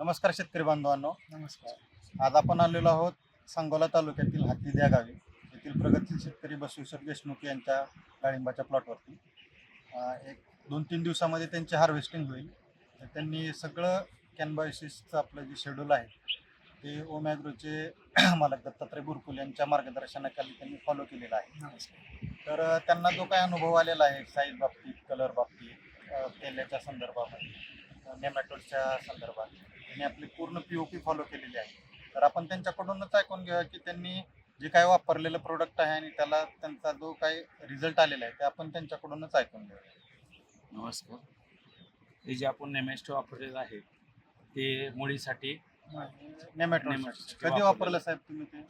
नमस्कार शेतकरी बांधवांनो. नमस्कार. आज आपण आलेलो आहोत सांगोला तालुक्यातील हातीद या गावी. येथील प्रगतशील शेतकरी बसवेश्वर देशमुख यांच्या डाळिंबाच्या प्लॉटवरती अं, एक दोन तीन दिवसामध्ये त्यांची हार्वेस्टिंग होईल. तर त्यांनी सगळं कॅनबायसिसचं आपलं जे शेड्यूल आहे ते ओमॅग्रोचे मालक दत्तात्रय बुरकुल यांच्या मार्गदर्शनाखाली त्यांनी फॉलो केलेलं आहे. नमस्कार. तर अ, त्यांना जो काय अनुभव आलेला आहे साईज बाबतीत कलर बाबतीत अ, तेलाच्या संदर्भामध्ये नेमॅटोडच्या संदर्भात. त्यांनी आपली पूर्ण पी ओ पी फॉलो केलेली आहे. तर आपण त्यांच्याकडूनच ऐकून घेऊया की त्यांनी जे काय वापरलेलं प्रोडक्ट आहे आणि त्याला त्यांचा जो काही रिझल्ट आलेला आहे ते आपण त्यांच्याकडूनच ऐकून घेऊया. नमस्कार. हे जे आपण नेमॅस्टो वापरलेलं आहे ते मुळीसाठी नेमॅटोड कधी वापरलं साहेब तुम्ही ते?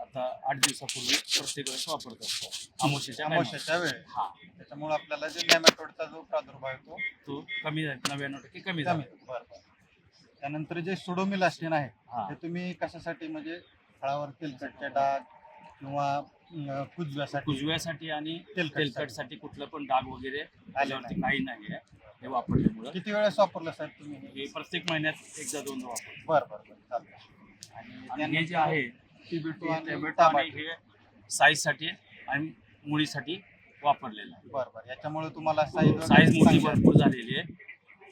आता आठ दिवसापूर्वी प्रत्येक वेळेस वापरत असतो. आमोशीच्या अमावस्याच्या वेळेस. हा. त्याच्यामुळे आपल्याला जे नेमॅटोडचा जो प्रादुर्भाव आहे तो कमी नव्याण्णव टक्के कमी झाला. त्यानंतर जे सुडोमिलास्टिन आहे ते तुम्ही कशासाठी म्हणजे फळावर तेलकटचे डाग किंवा कुजव्यासाठी? कुजव्यासाठी आणि तेलकट तेलकटसाठी कुठलं पण डाग वगैरे आले त्याच्यावरती नाही. काही नाही आहे हे वापरल्यामुळं. किती वेळेस वापरलं साहेब तुम्ही हे? हे प्रत्येक महिन्यात एकदा दोनदा वापरतो. बरं बरं बरं चालतं आणि हे जे आहे टिबिटो आणि टोमॅटो आणि टमाटो. हे साईजसाठी आणि मुळीसाठी वापरलेलं आहे. बरं बरं. याच्यामुळे तुम्हाला साईज साईज मोठी भरपूर झालेली आहे.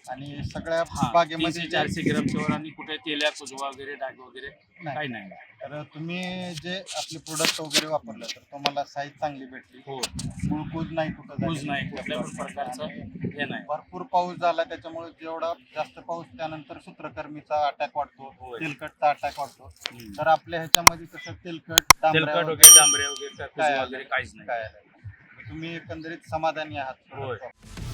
आणि सगळ्या बागेमध्ये चारशे ग्रामच्या वर आणि कुठे तेल्या कुजवा वगैरे डाग वगैरे. काही नाही तर तुम्ही जे आपले प्रोडक्ट वगैरे वापरलं तर तुम्हाला साईज चांगली भेटली हो गुळकूज नाही कुठं कुज. नाही कुठल्या पण प्रकारचं हे नाही भरपूर पाऊस झाला त्याच्यामुळे जेवढा जास्त पाऊस त्यानंतर सूत्रकर्मीचा अटॅक वाढतो. तेलकटचा अटॅक वाढतो. तर आपल्या ह्याच्यामध्ये कसं तेलकट तेलकट वगैरे वगैरे काहीच नाही? तुम्ही एकंदरीत समाधानी आहात.